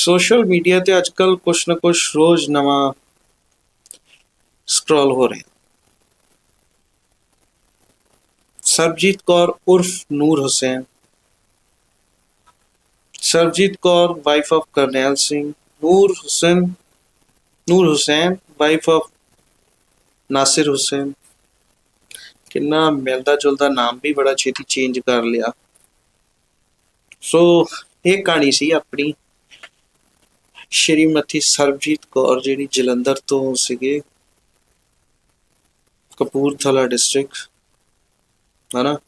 Social media ਤੇ ਅੱਜਕੱਲ ਕੁਛ ਨਾ ਕੁਛ ਰੋਜ਼ ਨਵਾਂ ਸਕਰੋਲ ਹੋ ਰਿਹਾ। ਸਰਬਜੀਤ ਕੌਰ ਉਰਫ Noor Hussain. Sarabjit Kaur wife of Karnail Singh. Noor Hussain Noor Hussain wife of Nasir Hussain. ਕਿੰਨਾ ਮਿਲਦਾ ਜੁਲਦਾ ਨਾਮ ਵੀ ਬੜਾ ਛੇਤੀ ਚੇਂਜ ਕਰ ਲਿਆ। ਸੋ ਇਹ ਕਹਾਣੀ ਸੀ ਆਪਣੀ। ਸ਼੍ਰੀਮਤੀ ਸਰਬਜੀਤ ਕੌਰ ਜਿਹੜੀ ਜਲੰਧਰ ਤੋਂ ਸੀਗੇ, ਕਪੂਰਥਲਾ ਡਿਸਟ੍ਰਿਕਟ ਹਨਾ?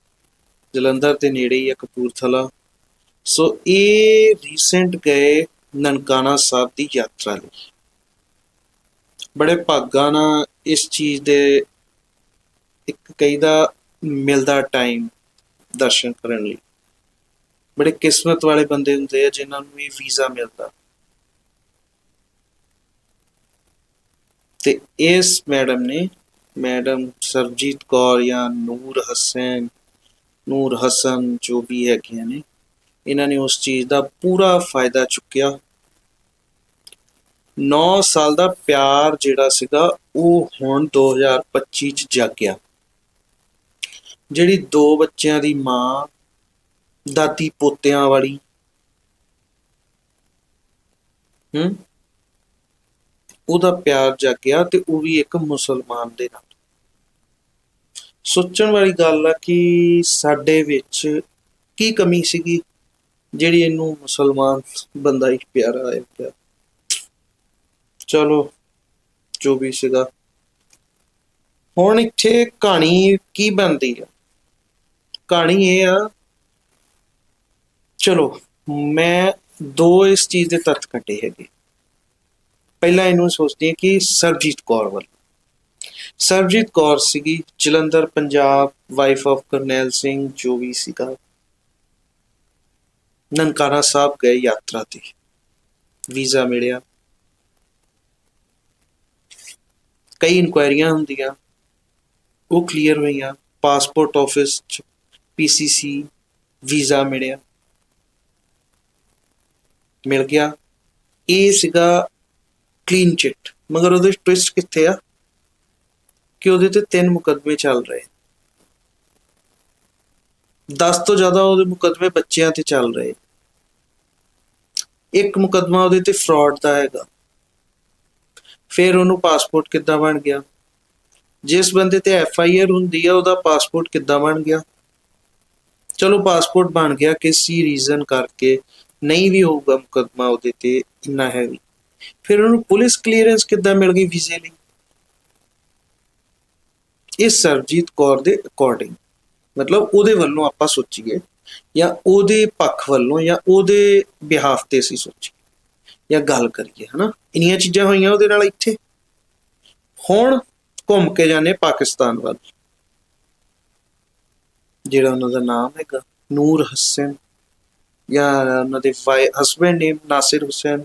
ਜਲੰਧਰ ਦੇ ਨੇੜੇ ਹੀ ਹੈ ਕਪੂਰਥਲਾ। ਸੋ ਇਹ ਰੀਸੈਂਟ ਗਏ ਨਨਕਾਣਾ ਸਾਹਿਬ ਦੀ ਯਾਤਰਾ ਲਈ। ਬੜੇ ਭਾਗਾਂ ਨਾਲ ਇਸ ਚੀਜ਼ ਦੇ ਇੱਕ ਕਈ ਦਾ ਮਿਲਦਾ ਟਾਈਮ ਦਰਸ਼ਨ ਕਰਨ ਲਈ। ਬੜੇ ਕਿਸਮਤ ਵਾਲੇ ਬੰਦੇ ਹੁੰਦੇ ਆ ਜਿਨ੍ਹਾਂ ਨੂੰ ਇਹ ਵੀਜ਼ਾ ਮਿਲਦਾ। ਤੇ ਇਸ ਮੈਡਮ ਨੇ, ਮੈਡਮ ਸਰਜੀਤ ਕੌਰ ਜਾਂ ਨੂਰ ਹਸੈਨ, ਨੂਰ ਹਸਨ ਜੋ ਵੀ ਹੈਗੀਆਂ ਨੇ, ਇਹਨਾਂ ਨੇ ਉਸ ਚੀਜ਼ ਦਾ ਪੂਰਾ ਫਾਇਦਾ ਚੁੱਕਿਆ। 9 ਸਾਲ ਦਾ ਪਿਆਰ ਜਿਹੜਾ ਸੀਗਾ, ਉਹ ਹੁਣ 2025 ਚ ਜਾਗਿਆ। ਜਿਹੜੀ ਦੋ ਬੱਚਿਆਂ ਦੀ ਮਾਂ, ਦਾਦੀ ਪੋਤਿਆਂ ਵਾਲੀ, ਹੂੰ? ਉਹਦਾ ਪਿਆਰ ਜਾਗਿਆ ਤੇ ਉਹ ਵੀ ਇੱਕ ਮੁਸਲਮਾਨ ਦੇ ਨਾਲ। ਸੋਚਣ ਵਾਲੀ ਗੱਲ ਆ ਕਿ ਸਾਡੇ ਵਿੱਚ ਕੀ ਕਮੀ ਸੀਗੀ ਜਿਹੜੀ ਇਹਨੂੰ ਮੁਸਲਮਾਨ ਬੰਦਾ ਹੀ ਪਿਆਰਾ ਆਇਆ ਪਿਆ। ਚਲੋ, ਜੋ ਵੀ ਸੀਗਾ। ਹੁਣ ਇੱਥੇ ਕਹਾਣੀ ਕੀ ਬਣਦੀ ਆ? ਕਹਾਣੀ ਇਹ ਆ, ਚਲੋ, ਮੈਂ ਦੋ ਇਸ ਚੀਜ਼ ਦੇ ਤੱਥ ਕੱਢੇ ਹੈਗੇ। ਪਹਿਲਾਂ ਇਹਨੂੰ ਸੋਚਦੇ ਹਾਂ ਕਿ ਸਰਬਜੀਤ ਕੌਰ ਵੱਲ। ਸਰਬਜੀਤ ਕੌਰ ਸੀਗੀ ਜਲੰਧਰ, ਪੰਜਾਬ ਵਾਈਫ ਆਫ ਕਰਨੈਲ ਸਿੰਘ, ਜੋ ਵੀ ਸੀਗਾ। ਨਨਕਾਣਾ ਸਾਹਿਬ ਗਏ ਯਾਤਰਾ ਤੇ। ਵੀਜ਼ਾ ਮਿਲਿਆ। ਕਈ ਇਨਕੁਆਇਰੀਆਂ ਹੁੰਦੀਆਂ। ਉਹ ਕਲੀਅਰ ਹੋਈਆਂ। ਪਾਸਪੋਰਟ ਆਫਿਸ ਚ ਪੀਸੀਸੀ ਵੀਜ਼ਾ ਮਿਲਿਆ। ਮਿਲ ਗਿਆ। ਇਹ ਸੀਗਾ ਕਲੀਨ ਚਿੱਟ ਮਗਰ ਉਹਦੇ ਟਵਿਸਟ ਕਿੱਥੇ ਆ? ਕਿ ਉਹਦੇ ਤੇ ਤਿੰਨ ਮੁਕੱਦਮੇ ਚੱਲ ਰਹੇ 10 ਤੋਂ ਜ਼ਿਆਦਾ ਉਹਦੇ ਮੁਕੱਦਮੇ ਬੱਚਿਆਂ ਤੇ ਚੱਲ ਰਹੇ ਇੱਕ ਮੁਕੱਦਮਾ ਉਹਦੇ ਤੇ ਫਰਾਡ ਦਾ ਹੈਗਾ। ਫਿਰ ਉਹਨੂੰ ਪਾਸਪੋਰਟ ਕਿੱਦਾਂ ਬਣ ਗਿਆ? ਜਿਸ ਬੰਦੇ ਤੇ ਐਫ ਆਈ ਆਰ ਹੁੰਦੀ ਆ, ਉਹਦਾ ਪਾਸਪੋਰਟ ਕਿੱਦਾਂ ਬਣ ਗਿਆ? ਚਲੋ ਪਾਸਪੋਰਟ ਬਣ ਗਿਆ ਕਿਸੇ ਰੀਜ਼ਨ ਕਰਕੇ ਨਹੀਂ ਵੀ ਹੋਊਗਾ ਮੁਕੱਦਮਾ ਉਹਦੇ ਤੇ ਇੰਨਾ ਹੈਵੀ ਫਿਰ ਉਹਨੂੰ ਪੁਲਿਸ ਕਲੀਅਰੈਂਸ ਕਿੱਦਾਂ ਮਿਲ ਗਈ ਵੀਜ਼ੇ ਲਈ? ਇਹ ਸਰਜੀਤ ਕੌਰ ਦੇ ਅਕੋਰਡਿੰਗ ਮਤਲਬ ਉਹਦੇ ਵੱਲੋਂ ਆਪਾਂ ਸੋਚੀਏ ਜਾਂ ਉਹਦੇ ਪੱਖ ਵੱਲੋਂ ਜਾਂ ਉਹਦੇ ਬਿਹਾਫ ਤੇ ਅਸੀਂ ਸੋਚੀਏ ਜਾਂ ਗੱਲ ਕਰੀਏ, ਹਨਾ? ਇੰਨੀਆਂ ਚੀਜ਼ਾਂ ਹੋਈਆਂ ਉਹਦੇ ਨਾਲ ਇੱਥੇ। ਹੁਣ ਘੁੰਮ ਕੇ ਜਾਣੇ ਪਾਕਿਸਤਾਨ ਵੱਲ। ਜਿਹੜਾ ਉਹਨਾਂ ਦਾ ਨਾਮ ਹੈਗਾ, ਨੂਰ ਹਸਨ ਜਾਂ ਉਹਨਾਂ ਦੇ ਹਸਬੰਡ ਨੇਮ ਨਾਸਿਰ ਹੁਸੈਨ।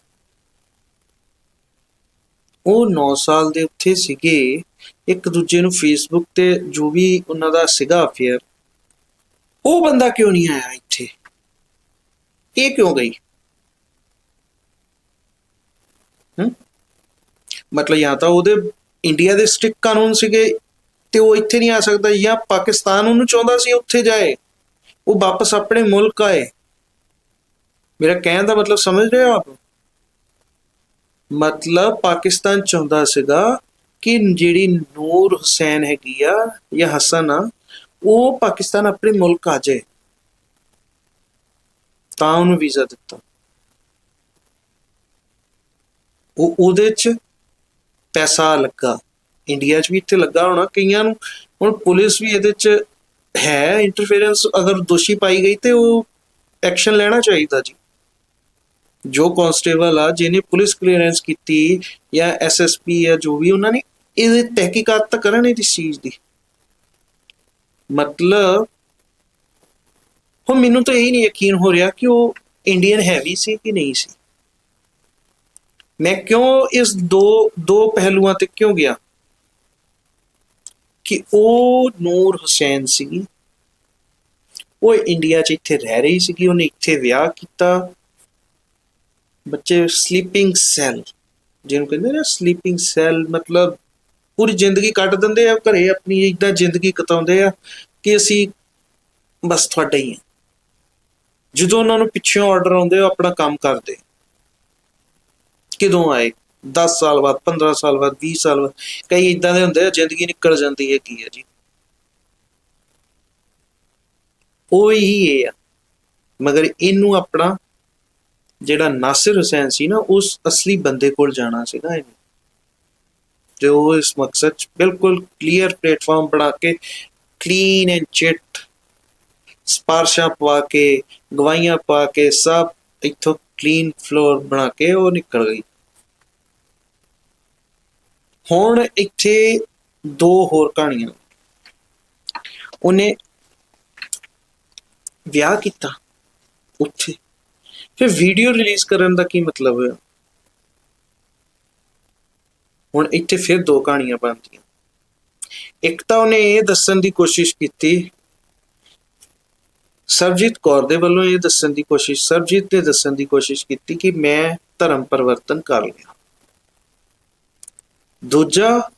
ਉਹ 9 ਸਾਲ ਦੇ ਉੱਥੇ ਸੀਗੇ। ਇੱਕ ਦੂਜੇ ਨੂੰ ਫੇਸਬੁੱਕ ਤੇ ਜੋ ਵੀ ਉਹਨਾਂ ਦਾ ਸੀਗਾ ਅਫੇਅਰ ਉਹ ਬੰਦਾ ਕਿਉਂ ਨਹੀਂ ਆਇਆ ਇੱਥੇ? ਇਹ ਕਿਉਂ ਗਈ? ਹਮ ਮਤਲਬ ਜਾਂ ਤਾਂ ਉਹਦੇ ਇੰਡੀਆ ਦੇ ਸਟ੍ਰਿਕ ਕਾਨੂੰਨ ਸੀਗੇ ਤੇ ਉਹ ਇੱਥੇ ਨਹੀਂ ਆ ਸਕਦਾ ਜਾਂ ਪਾਕਿਸਤਾਨ ਉਹਨੂੰ ਚਾਹੁੰਦਾ ਸੀ ਉੱਥੇ ਜਾਏ। ਉਹ ਵਾਪਸ ਆਪਣੇ ਮੁਲਕ ਆਏ। ਮੇਰਾ ਕਹਿਣ ਦਾ ਮਤਲਬ ਸਮਝ ਰਹੇ ਹੋ ਆਪ? ਮਤਲਬ ਪਾਕਿਸਤਾਨ ਚਾਹੁੰਦਾ ਸੀਗਾ ਕਿ ਜਿਹੜੀ ਨੂਰ ਹੁਸੈਨ ਹੈਗੀ ਆ ਜਾਂ ਹਸਨ ਆ, ਉਹ ਪਾਕਿਸਤਾਨ ਆਪਣੇ ਮੁਲਕ ਆ ਜਾਏ। ਤਾਂ ਉਹਨੂੰ ਵੀਜ਼ਾ ਦਿੱਤਾ। ਉਹ ਉਹਦੇ ਚ ਪੈਸਾ ਲੱਗਾ। ਇੰਡੀਆ 'ਚ ਵੀ ਇੱਥੇ ਲੱਗਾ ਹੋਣਾ। ਕਈਆਂ ਨੂੰ ਹੁਣ ਪੁਲਿਸ ਵੀ ਇਹਦੇ 'ਚ ਹੈ। ਇੰਟਰਫੇਰੈਂਸ ਅਗਰ ਦੋਸ਼ੀ ਪਾਈ ਗਈ ਤੇ ਉਹ ਐਕਸ਼ਨ ਲੈਣਾ ਚਾਹੀਦਾ ਜੀ। ਜੋ ਕਨਸਟੇਬਲ ਆ, ਜਿਹਨੇ ਪੁਲਿਸ ਕਲੀਅਰੈਂਸ ਕੀਤੀ ਜਾਂ ਐਸਐਸਪੀ ਜਾਂ ਜੋ ਵੀ, ਉਹਨਾਂ ਨੇ ਇਹਦੇ ਤਹਿਕੀਕਾਤ ਤਾਂ ਕਰਨ ਇਸ ਚੀਜ਼ ਦੀ। ਮਤਲਬ, ਹੁਣ ਮੈਨੂੰ ਤਾਂ ਇਹ ਨਹੀਂ ਯਕੀਨ ਹੋ ਰਿਹਾ ਕਿ ਉਹ ਇੰਡੀਅਨ ਹੈਵੀ ਸੀ ਕਿ ਨਹੀਂ ਸੀ। ਮੈਂ ਕਿਉਂ ਇਸ ਦੋ ਦੋ ਪਹਿਲੂਆਂ ਤੇ ਕਿਉਂ ਗਿਆ? ਕਿ ਉਹ ਨੂਰ ਹੁਸੈਨ ਸੀ, ਉਹ ਇੰਡੀਆ 'ਚ ਇੱਥੇ ਰਹਿ ਰਹੀ ਸੀਗੀ, ਉਹਨੇ ਇੱਥੇ ਵਿਆਹ ਕੀਤਾ ਬੱਚੇ ਸਲੀਪਿੰਗ ਸੈੱਲ ਜਿਹਨੂੰ ਕਹਿੰਦੇ ਨੇ ਸਲੀਪਿੰਗ ਸੈੱਲ ਮਤਲਬ ਪੂਰੀ ਜ਼ਿੰਦਗੀ ਕੱਟ ਦਿੰਦੇ ਆ, ਘਰੇ ਆਪਣੀ ਇਦਾਂ ਜ਼ਿੰਦਗੀ ਕਤਾਉਂਦੇ ਆ ਕਿ ਅਸੀਂ ਬਸ ਤੁਹਾਡੇ ਹੀ ਆ। ਜਦੋਂ ਉਹਨਾਂ ਨੂੰ ਪਿੱਛੋਂ ਆਰਡਰ ਆਉਂਦੇ ਉਹ ਆਪਣਾ ਕੰਮ ਕਰਦੇ ਕਿਦੋਂ ਆਏ? 10 ਸਾਲ ਬਾਅਦ 15 ਸਾਲ ਬਾਅਦ 20 ਸਾਲ ਬਾਅਦ, ਕਈ ਇਦਾਂ ਦੇ ਹੁੰਦੇ ਆ, ਜ਼ਿੰਦਗੀ ਨਿਕਲ ਜਾਂਦੀ ਹੈ ਕੀ ਹੈ ਜੀ। ਉਹ ਹੀ ਇਹ ਆ। ਮਗਰ ਇਹਨੂੰ ਆਪਣਾ ਜਿਹੜਾ ਨਾਸਿਰ ਹੁਸੈਨ ਸੀ ਨਾ, ਉਸ ਅਸਲੀ ਬੰਦੇ ਕੋਲ ਜਾਣਾ ਸੀਗਾ ਤੇ ਉਹ ਇਸ ਮਕਸਦ 'ਚ ਬਿਲਕੁਲ ਕਲੀਅਰ ਪਲੇਟਫਾਰਮ ਬਣਾ ਕੇ ਕਲੀਨ ਐਂਡ ਚਿੱਟ ਸਪਾਰਸ਼ਾ ਪਵਾ ਕੇ ਗਵਾਈਆਂ ਪਾ ਕੇ, ਸਭ ਇੱਥੋਂ ਕਲੀਨ ਫਲੋਰ ਬਣਾ ਕੇ ਉਹ ਨਿਕਲ ਗਈ। ਹੁਣ ਇੱਥੇ ਦੋ ਹੋਰ ਕਹਾਣੀਆਂ ਉਹਨੇ ਵਿਆਹ ਕੀਤਾ ਉੱਥੇ। ਫਿਰ ਵੀਡੀਓ ਰਿਲੀਜ਼ ਕਰਨ ਦਾ ਕੀ ਮਤਲਬ ਹੋਇਆ ਹੁਣ ਇੱਥੇ ਫਿਰ ਦੋ ਕਹਾਣੀਆਂ ਬਣਦੀਆਂ। ਇੱਕ ਤਾਂ ਉਹਨੇ ਇਹ ਦੱਸਣ ਦੀ ਕੋਸ਼ਿਸ਼ ਕੀਤੀ ਸਰਜੀਤ ਕੌਰ ਦੇ ਵੱਲੋਂ ਇਹ ਦੱਸਣ ਦੀ ਕੋਸ਼ਿਸ਼ ਸਰਜੀਤ ਨੇ ਦੱਸਣ ਦੀ ਕੋਸ਼ਿਸ਼ ਕੀਤੀ ਕਿ ਮੈਂ ਧਰਮ ਪਰਿਵਰਤਨ ਕਰ ਲਿਆ। ਦੂਜਾ,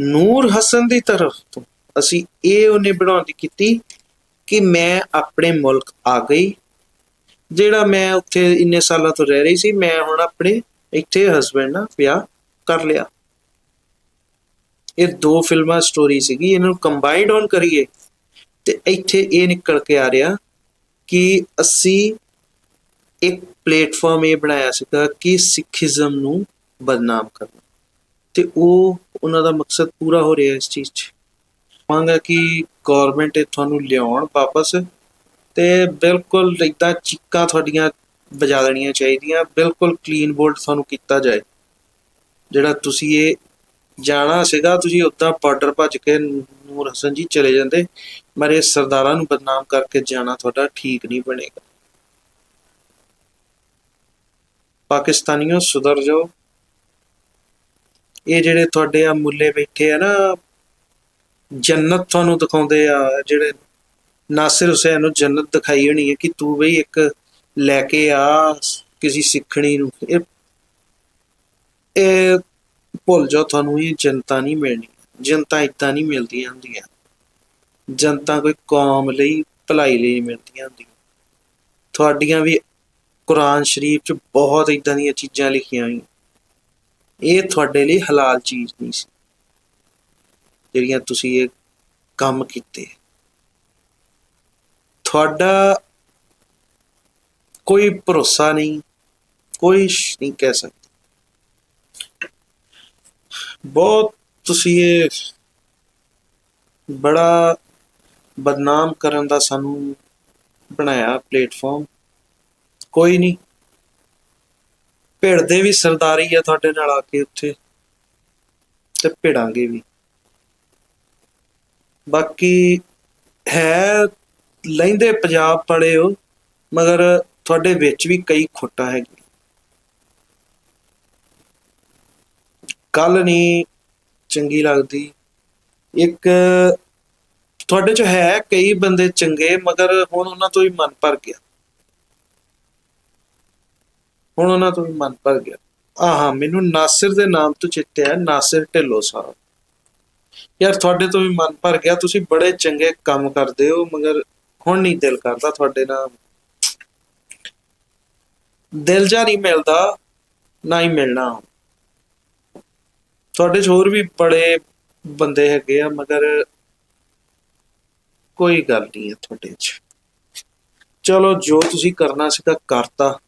ਨੂਰ ਹਸਨ ਦੀ ਤਰਫ ਤੋਂ ਅਸੀਂ ਇਹ ਉਹਨੇ ਬਣਾਉਣ ਦੀ ਕੀਤੀ ਕਿ ਮੈਂ ਆਪਣੇ ਮੁਲਕ ਆ ਗਈ ਜਿਹੜਾ ਮੈਂ ਉੱਥੇ ਇੰਨੇ ਸਾਲਾਂ ਤੋਂ ਰਹਿ ਰਹੀ ਸੀ, ਮੈਂ ਹੁਣ ਆਪਣੇ ਇੱਥੇ ਹਸਬੰਡ ਨਾਲ ਵਿਆਹ ਕਰ ਲਿਆ। ਇਹ ਦੋ ਫਿਲਮਾਂ ਸਟੋਰੀ ਸੀਗੀ, ਇਹਨਾਂ ਨੂੰ ਕੰਬਾਈਨਡ ਔਨ ਕਰੀਏ, ਤੇ ਇੱਥੇ ਇਹ ਨਿਕਲ ਕੇ ਆ ਰਿਹਾ ਕਿ ਅਸੀਂ ਇੱਕ ਪਲੇਟਫਾਰਮ ਇਹ ਬਣਾਇਆ ਸੀਗਾ ਕਿ ਸਿੱਖੀਜ਼ਮ ਨੂੰ ਬਦਨਾਮ ਕਰਨਾ। ਤੇ ਉਹ, ਉਹਨਾਂ ਦਾ ਮਕਸਦ ਪੂਰਾ ਹੋ ਰਿਹਾ ਇਸ ਚੀਜ਼ 'ਚ। ਮੰਗਾ ਕਿ ਗਵਰਨਮੈਂਟ ਇਹ ਤੁਹਾਨੂੰ ਲਿਆਉਣ ਵਾਪਸ। ਤੇ ਬਿਲਕੁਲ ਇਦਾਂ ਚੀਕਾਂ ਤੁਹਾਡੀਆਂ ਵਜਾ ਦੇਣੀਆਂ ਚਾਹੀਦੀਆਂ, ਬਿਲਕੁਲ ਕਲੀਨ ਬੋਲਡ ਤੁਹਾਨੂੰ ਕੀਤਾ ਜਾਏ। ਜਿਹੜਾ ਤੁਸੀਂ ਇਹ ਜਾਣਾ ਸੀਗਾ, ਤੁਸੀਂ ਉੱਦਾਂ ਬਾਰਡਰ ਭੱਜ ਕੇ ਨੂਰ ਹਸਨ ਜੀ ਚਲੇ ਜਾਂਦੇ। ਮਰੇ ਸਰਦਾਰਾਂ ਨੂੰ ਬਦਨਾਮ ਕਰਕੇ ਜਾਣਾ ਤੁਹਾਡਾ ਠੀਕ ਨਹੀਂ ਬਣੇਗਾ। ਪਾਕਿਸਤਾਨੀਓ, ਸੁਧਰ ਜਾਓ। ਇਹ ਜਿਹੜੇ ਤੁਹਾਡੇ ਆ ਮੁੱਲੇ ਬੈਠੇ ਆ ਨਾ, ਜੰਨਤ ਤੁਹਾਨੂੰ ਦਿਖਾਉਂਦੇ ਆ, ਜਿਹੜੇ ਨਾਸਿਰ ਹੁਸੈਨ ਨੂੰ ਜੰਨਤ ਦਿਖਾਈ ਹੋਣੀ ਹੈ ਕਿ ਤੂੰ ਬਈ ਇੱਕ ਲੈ ਕੇ ਆ ਕਿਸੇ ਸਿੱਖਣੀ ਨੂੰ। ਇਹ ਇਹ ਭੁੱਲ ਜਾਓ, ਤੁਹਾਨੂੰ ਇਹ ਜਨਤਾ ਨਹੀਂ ਮਿਲਣੀ। ਜਨਤਾ ਇਦਾਂ ਨਹੀਂ ਮਿਲਦੀਆਂ ਹੁੰਦੀਆਂ। ਜਨਤਾ ਕੋਈ ਕੌਮ ਲਈ, ਭਲਾਈ ਲਈ ਨਹੀਂ ਮਿਲਦੀਆਂ ਹੁੰਦੀਆਂ। ਤੁਹਾਡੀਆਂ ਵੀ ਕੁਰਾਨ ਸ਼ਰੀਫ 'ਚ ਬਹੁਤ ਇਦਾਂ ਦੀਆਂ ਚੀਜ਼ਾਂ ਲਿਖੀਆਂ ਹੋਈਆਂ। ਇਹ ਤੁਹਾਡੇ ਲਈ ਹਲਾਲ ਚੀਜ਼ ਨਹੀਂ ਸੀ। ਜਿਹੜੀਆਂ ਤੁਸੀਂ ਇਹ ਕੰਮ ਕੀਤੇ। ਤੁਹਾਡਾ ਕੋਈ ਭਰੋਸਾ ਨਹੀਂ, ਕੋਈ ਨਹੀਂ ਕਹਿ ਸਕਦਾ। ਬਹੁਤ ਤੁਸੀਂ ਇਹ ਬੜਾ ਬਦਨਾਮ ਕਰਨ ਦਾ ਸਾਨੂੰ ਬਣਾਇਆ ਪਲੇਟਫਾਰਮ। ਕੋਈ ਨਹੀਂ। ਭਿੜਦੇ ਵੀ ਸਰਦਾਰੀ ਆ ਤੁਹਾਡੇ ਨਾਲ ਆ ਕੇ ਉੱਥੇ ਤੇ ਭਿੜਾਂਗੇ ਵੀ। ਬਾਕੀ ਹੈ ਲੈਂਦੇ ਪੰਜਾਬ ਪੜੇ ਹੋ, ਮਗਰ ਤੁਹਾਡੇ ਵਿੱਚ ਵੀ ਕਈ ਖੋਟਾਂ ਹੈਗੀਆਂ। ਕੱਲ ਨਹੀਂ ਚੰਗੀ ਲੱਗਦੀ। ਇੱਕ ਤੁਹਾਡੇ ਚ ਹੈ ਕਈ ਬੰਦੇ ਚੰਗੇ, ਮਗਰ ਹੁਣ ਉਹਨਾਂ ਤੋਂ ਵੀ ਮਨ ਭਰ ਗਿਆ। ਹੁਣ ਉਹਨਾਂ ਤੋਂ ਵੀ ਮਨ ਭਰ ਗਿਆ। ਆਹਾਂ, ਮੈਨੂੰ ਨਾਸਿਰ ਦੇ ਨਾਮ ਤੋਂ ਚਿੱਤੇ ਹੈ ਨਾਸਿਰ ਢਿੱਲੋਂ ਸਾਹਿਬ। ਯਾਰ ਤੁਹਾਡੇ ਤੋਂ ਵੀ ਮਨ ਭਰ ਗਿਆ, ਤੁਸੀਂ ਬੜੇ ਚੰਗੇ ਕੰਮ ਕਰਦੇ ਹੋ, ਮਗਰ ਹੁਣ ਨਹੀਂ ਦਿਲ ਕਰਦਾ ਤੁਹਾਡੇ ਨਾਲ। ਦਿਲ ਜਾ ਨਹੀਂ ਮਿਲਦਾ, ਨਾ ਹੀ ਮਿਲਣਾ। ਤੁਹਾਡੇ 'ਚ ਹੋਰ ਵੀ ਬੜੇ ਬੰਦੇ ਹੈਗੇ ਆ, ਮਗਰ ਕੋਈ ਗੱਲ ਨਹੀਂ ਹੈ ਤੁਹਾਡੇ 'ਚ। ਚਲੋ, ਜੋ ਤੁਸੀਂ ਕਰਨਾ ਸੀਗਾ, ਕਰਤਾ।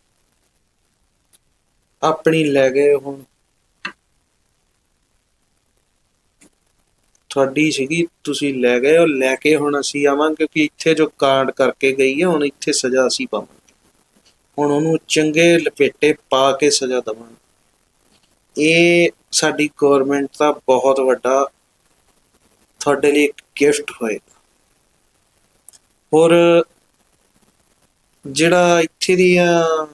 ਆਪਣੀ ਲੈ ਗਏ ਹੁਣ। ਤੁਹਾਡੀ ਸੀਗੀ, ਤੁਸੀਂ ਲੈ ਗਏ ਉਹ ਲੈ ਕੇ ਹੁਣ ਅਸੀਂ ਆਵਾਂਗੇ ਕਿਉਂਕਿ ਇੱਥੇ ਜੋ ਕਾਂਡ ਕਰਕੇ ਗਈ ਹੈ, ਹੁਣ ਇੱਥੇ ਸਜ਼ਾ ਅਸੀਂ ਪਾਵਾਂਗੇ। ਹੁਣ ਉਹਨੂੰ ਚੰਗੇ ਲਪੇਟੇ ਪਾ ਕੇ ਸਜ਼ਾ ਦਵਾਂਗੇ। ਇਹ ਸਾਡੀ ਗਵਰਨਮੈਂਟ ਦਾ ਬਹੁਤ ਵੱਡਾ ਤੁਹਾਡੇ ਲਈ ਇੱਕ ਗਿਫਟ ਹੋਏਗਾ। ਹੋਰ ਜਿਹੜਾ ਇੱਥੇ ਦੀਆਂ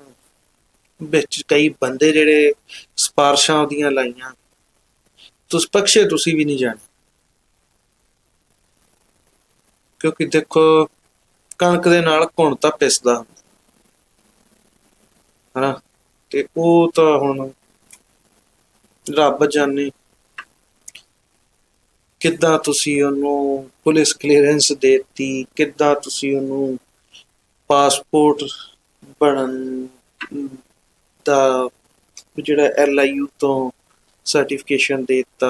ਵਿੱਚ ਕਈ ਬੰਦੇ ਜਿਹੜੇ ਸਪਾਰਸ਼ਾਂ ਉਹਦੀਆਂ ਲਾਈਆਂ, ਤੁਸ ਪਕਸ਼ੇ ਤੁਸੀਂ ਵੀ ਨਹੀਂ ਜਾਣੇ। ਕਿਉਂਕਿ ਦੇਖੋ, ਕਣਕ ਦੇ ਨਾਲ ਘੁਣ ਤਾਂ ਪਿਸਦਾ ਹਨਾ? ਤੇ ਉਹ ਤਾਂ ਹੁਣ ਰੱਬ ਜਾਣੇ ਕਿੱਦਾਂ ਤੁਸੀਂ ਉਹਨੂੰ ਪੁਲਿਸ ਕਲੀਅਰੈਂਸ ਦੇਤੀ, ਕਿੱਦਾਂ ਤੁਸੀਂ ਉਹਨੂੰ ਪਾਸਪੋਰਟ ਬਣਨ ਦਾ ਜਿਹੜਾ ਐਲ ਆਈ ਯੂ ਤੋਂ ਸਰਟੀਫਿਕੇਸ਼ਨ ਦੇਤਾ।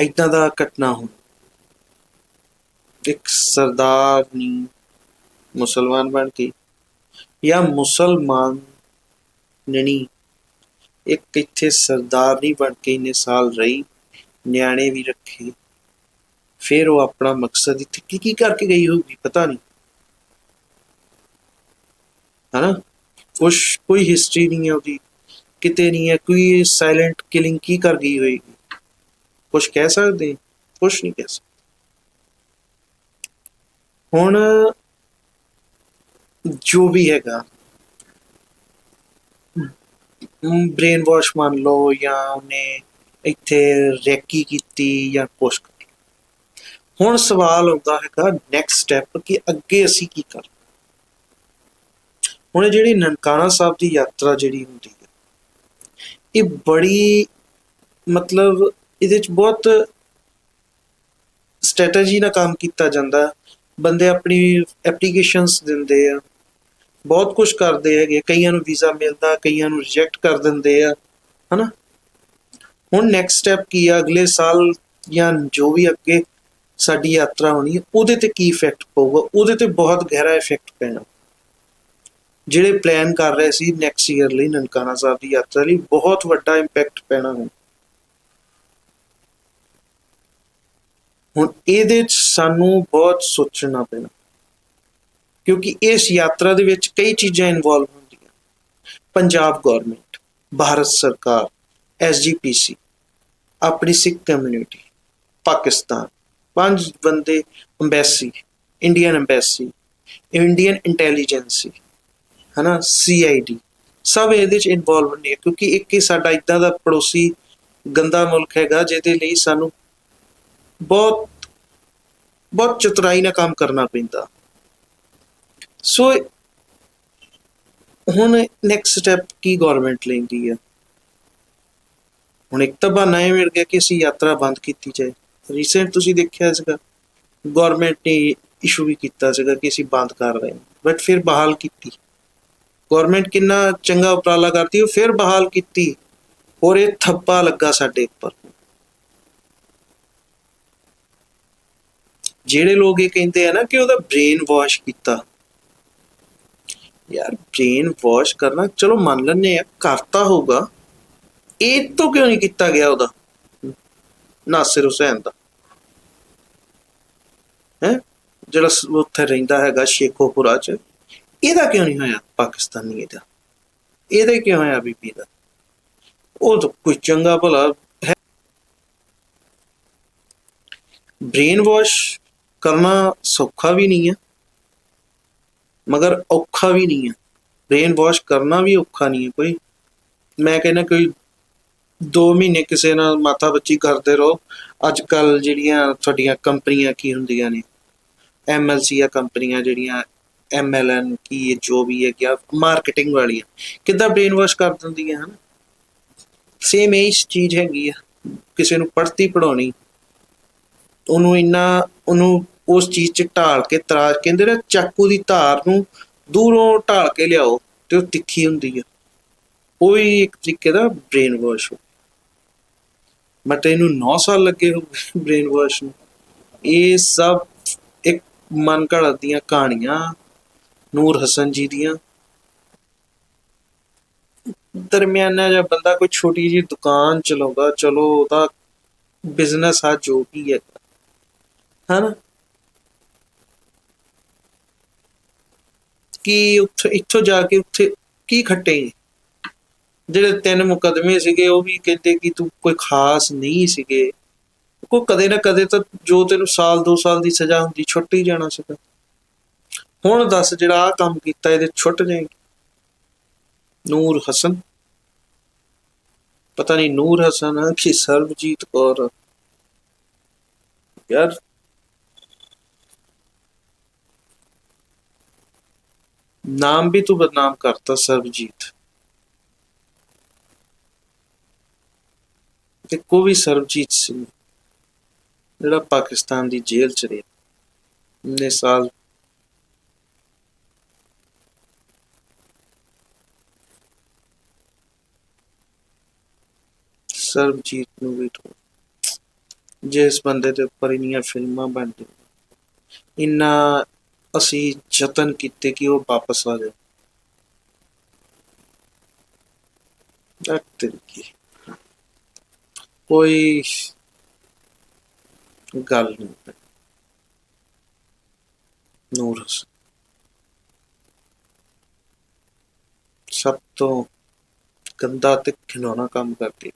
ਏਦਾਂ ਦਾ ਘਟਨਾ ਹੋ ਇੱਕ ਸਰਦਾਰ ਨਹੀਂ ਮੁਸਲਮਾਨ ਬਣ ਕੇ ਜਾਂ ਮੁਸਲਮਾਨ ਨਣੀ ਇੱਕ ਇੱਥੇ ਸਰਦਾਰ ਨਹੀਂ ਬਣ ਕੇ ਇੰਨੇ ਸਾਲ ਰਹੀ ਨਿਆਣੇ ਵੀ ਰੱਖੇ ਫਿਰ ਉਹ ਆਪਣਾ ਮਕਸਦ ਇੱਥੇ ਕੀ ਕੀ ਕਰਕੇ ਗਈ ਹੋਊਗੀ ਪਤਾ ਨਹੀਂ ਹਨਾ ਕੁਛ ਕੋਈ ਹਿਸਟਰੀ ਨਹੀਂ ਹੈ ਉਹਦੀ ਕਿਤੇ ਨਹੀਂ ਹੈ ਕੋਈ ਸਾਇਲੈਂਟ ਕਿਲਿੰਗ ਕੀ ਕਰ ਗਈ ਹੋਏਗੀ ਕੁਛ ਕਹਿ ਸਕਦੇ ਕੁਛ ਨਹੀਂ ਕਹਿ ਸਕਦੇ ਹੁਣ ਜੋ ਵੀ ਹੈਗਾ ਬ੍ਰੇਨ ਵਾਸ਼ ਮੰਨ ਲਓ ਜਾਂ ਉਹਨੇ ਇੱਥੇ ਰੈਕੀ ਕੀਤੀ ਜਾਂ ਕੁਛ ਹੁਣ ਸਵਾਲ ਆਉਂਦਾ ਹੈਗਾ ਨੈਕਸਟ ਸਟੈਪ ਕਿ ਅੱਗੇ ਅਸੀਂ ਕੀ ਕਰ ਹੁਣ ਜਿਹੜੀ ਨਨਕਾਣਾ ਸਾਹਿਬ ਦੀ ਯਾਤਰਾ ਜਿਹੜੀ ਹੁੰਦੀ ਹੈ, ਇਹ ਬੜੀ ਮਤਲਬ ਇਹਦੇ ਚ ਬਹੁਤ ਸਟ੍ਰੈਟਜੀ ਨਾਲ ਕੰਮ ਕੀਤਾ ਜਾਂਦਾ। ਬੰਦੇ ਆਪਣੀ ਐਪਲੀਕੇਸ਼ਨਸ ਦਿੰਦੇ ਆ। ਬਹੁਤ ਕੁਝ ਕਰਦੇ ਹੈਗੇ ਕਈਆਂ ਨੂੰ ਵੀਜ਼ਾ ਮਿਲਦਾ, ਕਈਆਂ ਨੂੰ ਰਿਜੈਕਟ ਕਰ ਦਿੰਦੇ ਆ। ਹਨਾ? ਹੁਣ ਨੈਕਸਟ ਸਟੈਪ ਕੀ ਆ? ਅਗਲੇ ਸਾਲ ਜਾਂ ਜੋ ਵੀ ਅੱਗੇ ਸਾਡੀ ਯਾਤਰਾ ਹੋਣੀ ਹੈ ਉਹਦੇ ਤੇ ਕੀ ਇਫੈਕਟ ਪਊਗਾ? ਉਹਦੇ ਤੇ ਬਹੁਤ ਗਹਿਰਾ ਇਫੈਕਟ ਪੈਣਾ। ਜਿਹੜੇ ਪਲਾਨ ਕਰ ਰਹੇ ਸੀ ਨੈਕਸਟ ਈਅਰ ਲਈ ਨਨਕਾਣਾ ਸਾਹਿਬ ਦੀ ਯਾਤਰਾ ਲਈ, ਬਹੁਤ ਵੱਡਾ ਇੰਪੈਕਟ ਪੈਣਾ ਹੈ ਹੁਣ ਇਹਦੇ ਚ ਸਾਨੂੰ ਬਹੁਤ ਸੋਚਣਾ ਪੈਣਾ। ਕਿਉਂਕਿ ਇਸ ਯਾਤਰਾ ਦੇ ਵਿੱਚ ਕਈ ਚੀਜ਼ਾਂ ਇਨਵੋਲਵ ਹੁੰਦੀਆਂ। ਪੰਜਾਬ ਗਵਰਨਮੈਂਟ ਭਾਰਤ ਸਰਕਾਰ ਐਸਜੀਪੀਸੀ ਆਪਣੀ ਸਿੱਖ ਕਮਿਊਨਿਟੀ ਪਾਕਿਸਤਾਨ, ਪੰਜ ਬੰਦੇ embassy Indian embassy Indian intelligence ਹਨਾ ਸੀਆਈਡੀ ਸਭ ਇਹਦੇ ਚ ਇਨਵੋਲਵ ਹੁੰਦੇ ਆ ਕਿਉਂਕਿ ਇੱਕ ਹੀ ਸਾਡਾ ਇਦਾਂ ਦਾ ਪੜੋਸੀ ਗੰਦਾ ਮੁਲਕ ਹੈਗਾ, ਜਿਹਦੇ ਲਈ ਸਾਨੂੰ ਬਹੁਤ ਬਹੁਤ ਚਤੁਰਾਈ ਨਾਲ ਕੰਮ ਕਰਨਾ ਪੈਂਦਾ। ਸੋ ਹੁਣ ਨੈਕਸਟ ਸਟੈਪ ਕੀ ਗਵਰਨਮੈਂਟ ਲੈਂਦੀ ਹੈ ਹੁਣ ਇੱਕ ਤਾਂ ਬਹਾਨਾ ਇਹ ਮਿਲ ਗਿਆ ਕਿ ਅਸੀਂ ਯਾਤਰਾ ਬੰਦ ਕੀਤੀ ਜਾਏ। ਰੀਸੈਂਟ ਤੁਸੀਂ ਦੇਖਿਆ ਸੀਗਾ ਗਵਰਨਮੈਂਟ ਨੇ ਇਸ਼ੂ ਵੀ ਕੀਤਾ ਸੀਗਾ ਕਿ ਅਸੀਂ ਬੰਦ ਕਰ ਰਹੇ ਹਾਂ। ਬਟ ਫਿਰ ਬਹਾਲ ਕੀਤੀ। ਗਵਰਨਮੈਂਟ ਕਿੰਨਾ ਚੰਗਾ ਉਪਰਾਲਾ ਕਰਦੀ, ਉਹ ਫਿਰ ਬਹਾਲ ਕੀਤੀ। ਔਰ ਇਹ ਥੱਪਾ ਲੱਗਾ ਸਾਡੇ ਉੱਪਰ। ਜਿਹੜੇ ਲੋਕ ਇਹ ਕਹਿੰਦੇ ਆ ਨਾ ਕਿ ਉਹਦਾ ਬ੍ਰੇਨ ਵਾਸ਼ ਕੀਤਾ। ਯਾਰ ਬ੍ਰੇਨ ਵਾਸ਼ ਕਰਨਾ, ਚਲੋ ਮੰਨ ਲੈਂਦੇ ਆ, ਕਰਤਾ ਹੋਊਗਾ। ਇਹ ਤੋਂ ਕਿਉਂ ਨਹੀਂ ਕੀਤਾ ਗਿਆ ਉਹਦਾ? ਨਾਸਿਰ ਹੁਸੈਨ ਦਾ। ਹੈ? ਜਿਹੜਾ ਉੱਥੇ ਰਹਿੰਦਾ ਹੈਗਾ ਸ਼ੇਖੋਪੁਰਾ ਚ, ਇਹਦਾ ਕਿਉਂ ਨਹੀਂ ਹੋਇਆ? ਪਾਕਿਸਤਾਨੀ ਇਹਦਾ। ਇਹਦਾ ਕਿਉਂ ਹੋਇਆ ਬੀਬੀ ਦਾ? ਉਹ ਤਾਂ ਕੋਈ ਚੰਗਾ ਭਲਾ ਹੈ। ਬ੍ਰੇਨ ਵਾਸ਼ ਕਰਨਾ ਸੌਖਾ ਵੀ ਨਹੀਂ ਹੈ ਮਗਰ ਔਖਾ ਵੀ ਨਹੀਂ ਹੈ ਬ੍ਰੇਨ ਵਾਸ਼ ਕਰਨਾ ਵੀ ਔਖਾ ਨਹੀਂ ਹੈ ਕੋਈ। ਮੈਂ ਕਹਿੰਦਾ ਕੋਈ 2 ਮਹੀਨੇ ਕਿਸੇ ਨਾਲ ਮਾਤਾ ਬੱਚੀ ਕਰਦੇ ਰਹੋ। ਅੱਜ ਕੱਲ ਜਿਹੜੀਆਂ ਤੁਹਾਡੀਆਂ ਕੰਪਨੀਆਂ ਕੀ ਹੁੰਦੀਆਂ ਨੇ? ਐਮਐਲਸੀ ਆ ਕੰਪਨੀਆਂ ਜਿਹੜੀਆਂ ਐਮਐਲਐਨ ਕੀ ਇਹ ਜੋ ਵੀ ਹੈ ਕਿ ਮਾਰਕੀਟਿੰਗ ਵਾਲੀਆਂ। ਕਿੱਦਾਂ ਬ੍ਰੇਨ ਵਾਸ਼ ਕਰ ਦਿੰਦੀਆਂ ਹਨ? ਸੇਮ ਇਹ ਚੀਜ਼ ਹੈਗੀ ਆ। ਕਿਸੇ ਨੂੰ ਪੜ੍ਹਤੀ ਪੜਾਉਣੀ ਉਹਨੂੰ ਇੰਨਾ, ਉਹਨੂੰ ਉਸ ਚੀਜ਼ 'ਚ ਢਾਲ ਕੇ ਤਰਾਸ਼ ਕਹਿੰਦੇ ਨੇ ਚਾਕੂ ਦੀ ਧਾਰ ਨੂੰ ਦੂਰੋਂ ਢਾਲ ਕੇ ਲਿਆਓ ਤੇ ਉਹ ਤਿੱਖੀ ਹੁੰਦੀ ਆ। ਉਹ ਵੀ ਇੱਕ ਤਰੀਕੇ ਦਾ ਬ੍ਰੇਨ ਵਾਸ਼ ਹੋ ਬਟ ਇਹਨੂੰ 9 ਸਾਲ ਲੱਗੇ ਹੋ ਬ੍ਰੇਨ ਵਾਸ਼ ਨੂੰ। ਇਹ ਸਭ ਇੱਕ ਮਨ ਘੜਤ ਦੀਆਂ ਕਹਾਣੀਆਂ, ਨੂਰ ਹਸਨ ਜੀ ਦੀਆਂ। ਦਰਮਿਆਨਾ ਜਿਹਾ ਬੰਦਾ ਕੋਈ ਛੋਟੀ ਜੀ ਦੁਕਾਨ ਚਲਾਉਂਦਾ, ਚਲੋ ਉਹਦਾ ਬਿਜ਼ਨਸ ਆ ਜੋ ਵੀ ਹੈ। ਹਨਾ? ਕਿ ਉੱਥੇ, ਇੱਥੋਂ ਜਾ ਕੇ ਉੱਥੇ ਕੀ ਖੱਟੇ ਜਿਹੜੇ ਤਿੰਨ ਮੁਕਦਮੇ ਸੀਗੇ, ਉਹ ਵੀ ਕਹਿੰਦੇ ਕਿ ਤੂੰ ਕੋਈ ਖਾਸ ਨਹੀਂ ਸੀਗੇ। ਕੋਈ ਕਦੇ ਨਾ ਕਦੇ ਤਾਂ ਜੋ ਤੈਨੂੰ ਸਾਲ 2 ਸਾਲ ਦੀ ਸਜ਼ਾ ਹੁੰਦੀ, ਛੁੱਟ ਹੀ ਜਾਣਾ ਸੀਗਾ। ਹੁਣ ਦੱਸ ਜਿਹੜਾ ਆ ਕੰਮ ਕੀਤਾ, ਇਹਦੇ ਛੁੱਟ ਜਾਏਗੀ? ਨੂਰ ਹਸਨ? ਪਤਾ ਨਹੀਂ ਨੂਰ ਹਸਨ ਆ ਕਿ ਸਰਬਜੀਤ ਕੌਰ ਯਾਰ ਨਾਮ ਵੀ ਤੂੰ ਬਦਨਾਮ ਕਰਤਾ, ਸਰਬਜੀਤ। ਤੇ ਕੋ ਵੀ ਸਰਬਜੀਤ ਸਿੰਘ, ਜਿਹੜਾ ਪਾਕਿਸਤਾਨ ਦੀ ਜੇਲ੍ਹ ਚ ਰਿਹਾ, ਇੰਨੇ ਸਾਲ ਸਰਬਜੀਤ ਨੂੰ ਵੀ ਠੋਕ ਜਿਸ ਬੰਦੇ ਦੇ ਉੱਪਰ ਇੰਨੀਆਂ ਫਿਲਮਾਂ ਬਣਦੀਆਂ, ਇੰਨਾ ਅਸੀਂ ਯਤਨ ਕੀਤੇ ਕਿ ਉਹ ਵਾਪਸ ਆ ਜਾਏ ਇਹ ਤਰੀਕੇ ਕੋਈ ਗੱਲ ਨਹੀਂ ਨੂਰ ਹਸਨ ਸਭ ਤੋਂ ਗੰਦਾ ਤੇ ਖਿਲੌਣਾ ਕੰਮ ਕਰਦੀ